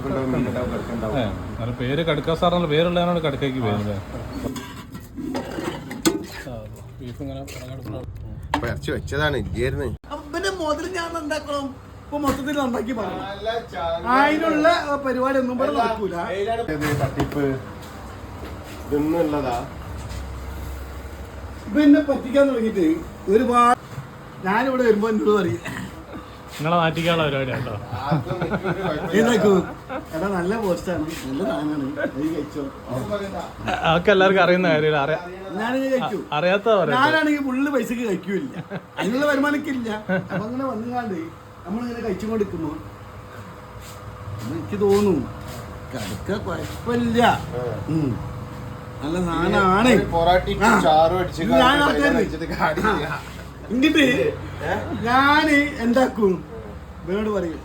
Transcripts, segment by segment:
ഏ നല്ല പേര് കടുക്ക സാറിനുള്ള പേരുള്ളതാണ് കടുക്കയ്ക്ക് പേര് ബീഫ് ഇങ്ങനെ ഇപ്പൊ ഇറച്ചി വെച്ചതാണ് ഇല്ലായിരുന്നു പിന്നെ മുതൽ ഞാൻ എന്താക്കണം? ഇപ്പൊ മൊത്തത്തിൽ ഉണ്ടാക്കി പറഞ്ഞു അതിനുള്ള പരിപാടി ഒന്നും ഇവിടെ നടക്കൂല. തട്ടിപ്പ്? ഇതൊന്നുള്ളതാ പിന്നെ പറ്റിക്കാൻ തുടങ്ങിയിട്ട് ഒരുപാട് ഞാനിവിടെ വരുമ്പോ എന്നോട് പറയും നിങ്ങളെ നാട്ടിക്കാനുള്ള പരിപാടി കേട്ടോ എടാ നല്ല പോസ്റ്റാണ് നല്ല സാധനമാണ്. അതൊക്കെ എല്ലാവർക്കും അറിയുന്ന കാര്യമില്ല അറിയാത്ത ഞാനാണെങ്കിൽ ഫുള്ള് പൈസക്ക് കഴിക്കൂല അതിനുള്ള വരുമാനക്കില്ല അപ്പൊ അങ്ങനെ വന്നുകാണ്ട് നമ്മളിങ്ങനെ കഴിച്ചുകൊണ്ടിരിക്കുമ്പോ എനിക്ക് തോന്നുന്നു കടുക്ക കുഴപ്പമില്ല. നല്ല സാധനമാണ്. പൊറാട്ടി. ചാറും അടിച്ച് എന്നിട്ട് ഞാൻ എന്താക്കും? ഇവനോട് പറയും.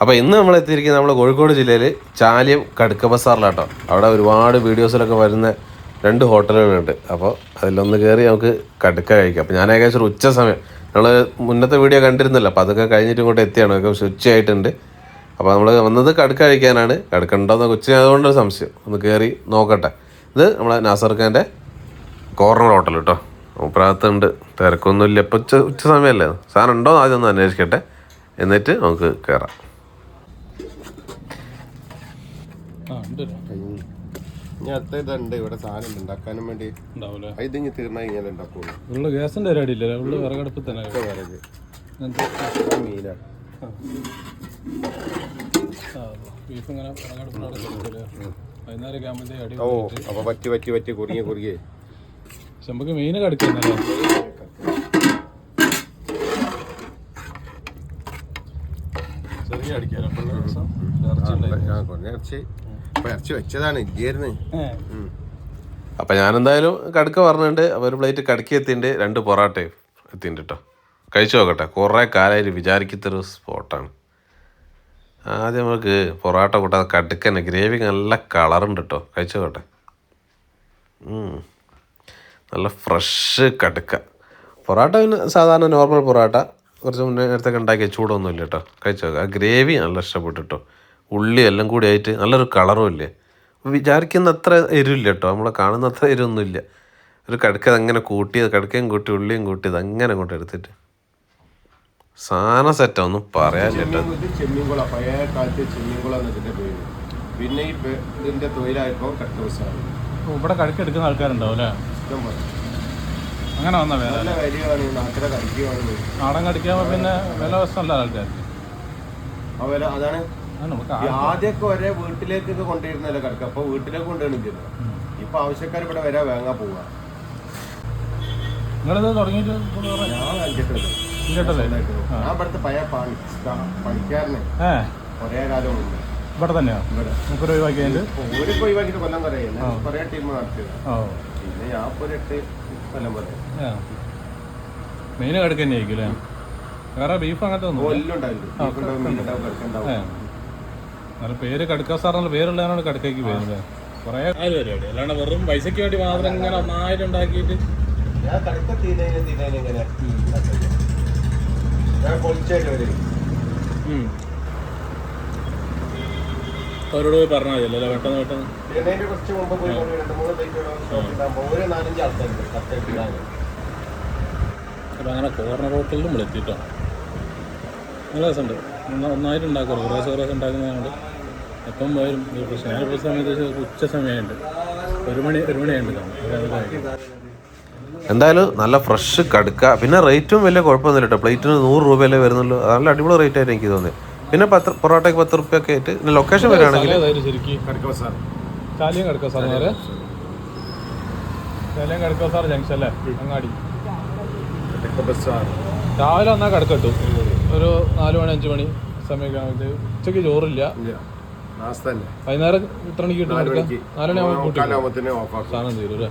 അപ്പോൾ ഇന്ന് നമ്മൾ എത്തിയിരിക്കുന്നത് നമ്മുടെ കോഴിക്കോട് ജില്ലയിൽ ചാലിയം കടുക്ക ബസാറിലാട്ടോ. അവിടെ ഒരുപാട് വീഡിയോസിലൊക്കെ വരുന്ന രണ്ട് ഹോട്ടലുകളുണ്ട്. അപ്പോൾ അതിലൊന്ന് കയറി നമുക്ക് കടുക്ക കഴിക്കാം. അപ്പോൾ ഞാൻ ഏകദേശം ഒരു ഉച്ച സമയം. നമ്മൾ മുന്നത്തെ വീഡിയോ കണ്ടിരുന്നല്ലോ. അപ്പോൾ അതൊക്കെ കഴിഞ്ഞിട്ട് ഇങ്ങോട്ട് എത്തിയാണ്. ഏകദേശം ഉച്ചയായിട്ടുണ്ട് അപ്പോൾ നമ്മൾ വന്നത് കടുക്ക കഴിക്കാനാണ്. കടുക്ക ഉണ്ടോയെന്ന് ഉച്ച ആയതുകൊണ്ടൊരു സംശയം. ഒന്ന് കയറി നോക്കട്ടെ. ഇത് നമ്മളെ നാസർ ഖാന്റെ കോർണർ ഹോട്ടൽ കേട്ടോ. പ്രാകത്തുണ്ട് തിരക്കൊന്നുമില്ല. ഇപ്പം ഉച്ച ഉച്ച സമയമല്ലേ? സാധനം ഉണ്ടോ എന്ന് ആദ്യം ഒന്ന് അന്വേഷിക്കട്ടെ. എന്നിട്ട് നമുക്ക് കയറാം ആ ഉണ്ട്. ഞാൻ ഇതുണ്ട്. ഇവിടെ സാധനം ഉണ്ട് ഉണ്ടാക്കാനും വേണ്ടി. ഉണ്ടാക്കുള്ളൂ. ഉള്ള ഗ്യാസിന്റെ ഉള്ള വിറകടുപ്പിൽ തന്നെ. മീനാണ്. ബീഫ് ഇങ്ങനെ വൈകുന്നേരം ആകുമ്പോഴത്തേക്ക് അടി ഓ അപ്പൊ പറ്റി പറ്റി പറ്റി കുറുങ്ങി കുറുകി പക്ഷെ നമുക്ക് കടുക്കുന്നല്ലേ ഇറച്ചി ഇറച്ചി. വെച്ചതാണ് ഇല്ലായിരുന്നു. അപ്പം ഞാനെന്തായാലും കടുക്ക പറഞ്ഞിട്ടുണ്ട് അപ്പോൾ ഒരു പ്ലേറ്റ് കടുക്കി എത്തിയിട്ടുണ്ട് രണ്ട് പൊറാട്ടയും എത്തിയിട്ടുണ്ട് കേട്ടോ. കഴിച്ചു നോക്കട്ടെ കുറേ കാലമായിട്ട് വിചാരിക്കത്തൊരു സ്പോട്ടാണ്. ആദ്യം നമുക്ക് പൊറാട്ട കൂട്ടാതെ കടുക്ക തന്നെ ഗ്രേവി നല്ല കളറുണ്ട് കേട്ടോ. കഴിച്ചു നോക്കട്ടെ. നല്ല ഫ്രഷ് കടുക്ക. പൊറാട്ട പിന്നെ സാധാരണ നോർമൽ പൊറാട്ട. കുറച്ച് മുന്നേ നേരത്തെ ഉണ്ടാക്കിയ ചൂടൊന്നുമില്ല കേട്ടോ. കഴിച്ചു? നോക്കാം ആ ഗ്രേവി നല്ല ഇഷ്ടപ്പെട്ടു കേട്ടോ. ഉള്ളി എല്ലാം കൂടി ആയിട്ട് നല്ലൊരു കളറും ഇല്ലേ? വിചാരിക്കുന്ന അത്ര എരിവില്ല കേട്ടോ. നമ്മളെ കാണുന്ന അത്ര എരിവൊന്നുമില്ല. ഒരു കിടക്കത് അങ്ങനെ കൂട്ടിയത് കടുക്കയും കൂട്ടി ഉള്ളിയും കൂട്ടിയത് അങ്ങനെ അങ്ങോട്ട് എടുത്തിട്ട്. സാധന സെറ്റാ ഒന്നും പറയാനില്ല കേട്ടോ. ചെമ്മീൻകുള പഴയ കാലത്ത് ചെമ്മീൻകുളം എന്നതിന്റെ പേര്. പിന്നെ ഈ തൊഴിലായപ്പോ കട്ട ഇവിടെ കടുക്കെടുക്കുന്ന ആൾക്കാരുണ്ടാവും അല്ലേ? അങ്ങനെ വന്ന വേല നല്ല കാര്യമാണ് നാട്ടിലെ കരിക്കുവാണ്. നാടൻ കടിക്കുമ്പോൾ പിന്നെ വില വശമല്ല ആൾക്കാർക്ക്. അതാണ്. അത് നമുക്ക് ഈ ആദ്യമൊക്കെ ഒരേ വീട്ടിലേക്കൊക്കെ കൊണ്ടുവരുന്നല്ലോ കിടക്കുക അപ്പൊ വീട്ടിലേക്ക് കൊണ്ടുവരുന്നില്ല. ഇപ്പൊ ആവശ്യക്കാർ ഇവിടെ വരാ വാങ്ങാൻ പോവാ. നിങ്ങളിത് തുടങ്ങിയിട്ട് ഞാൻ ഞാൻ ഇവിടുത്തെ പഴയ പണി പണിക്കാരനെ ഒരേ കാലം മുമ്പ്. ഇവിടെ തന്നെയാണ് നമുക്കൊരു മുപ്പത് കഴിഞ്ഞിട്ട് ഒരു ഒഴിവാക്കിയിട്ട് കൊല്ലം കൊറേ ടീം നടത്തിയത്. ഓ. പിന്നെ ഞാൻ ഇപ്പൊ ഒരു എട്ട് കൊല്ലം പറയാം ഏ മീൻ കടുക്ക തന്നെ ആയിരിക്കും അല്ലേ? വേറെ ബീഫ് അങ്ങനത്തെ ഒന്നും നല്ല പേര് കടുക്ക സാറിനുള്ള പേരുള്ളതാണ് കടുക്കയ്ക്ക് പേര് കുറേ പരിപാടി അല്ലാണ്ട് വെറും പൈസക്ക് വേണ്ടി മാത്രം ഇങ്ങനെ ഒന്നായിട്ട് ഉണ്ടാക്കിയിട്ട്. ഞാൻ കടുക്ക ഇങ്ങനെ ഞാൻ പൊളിച്ചായിട്ട് വരും അവരോട് പോയി പറഞ്ഞാൽ മതി. അല്ലേ പെട്ടെന്ന് പെട്ടെന്ന്. കുറച്ച് മുമ്പ് പോയി കൊണ്ട് രണ്ട് മൂന്ന് ഒരു നാലഞ്ച് ആൾക്കാരുണ്ട്. അപ്പം അങ്ങനെ കോർണർ ഹോട്ടലിലും വിളിച്ചിട്ടോ നല്ല രസമുണ്ട്. ഒന്ന- ഒന്നായിട്ട് ഉണ്ടാക്കും കുറേ കുറേശ്ശെ ഉണ്ടാക്കുന്നതുകൊണ്ട് എപ്പം പോയാലും ഒരു പ്രശ്നം. ഞാൻ ഇപ്പോൾ സമയത്ത് ഉച്ച സമയമുണ്ട്. ഒരു മണി ഒരു മണിയുണ്ട്. എന്തായാലും നല്ല ഫ്രഷ് കടുക്ക. പിന്നെ റേറ്റും വലിയ കുഴപ്പമൊന്നുമില്ല കേട്ടോ പ്ലേറ്റിന് നൂറ് രൂപയല്ലേ വരുന്നുള്ളൂ. നല്ല അടിപൊളി റേറ്റ് ആയിട്ട് എനിക്ക് തോന്നി പിന്നെ പത്ത് പൊറോട്ടയ്ക്ക് പത്ത് റുപ്യ ഒക്കെ ആയിട്ട് പിന്നെ ലൊക്കേഷൻ വരികയാണെങ്കിൽ കടുക്ക കടുക്ക കടുക്ക രാവിലെ വന്നാൽ കടുക്കട്ടു ഒരു നാല് മണി അഞ്ച് മണി സമയമൊക്കെ ഉച്ചയ്ക്ക് ചോറില്ല. വൈകുന്നേരം ഇത്ര മണിക്ക് കിട്ടും നാല് കടുക്ക? മണി ആകുമ്പോൾ സാധനം തീരും അല്ലേ?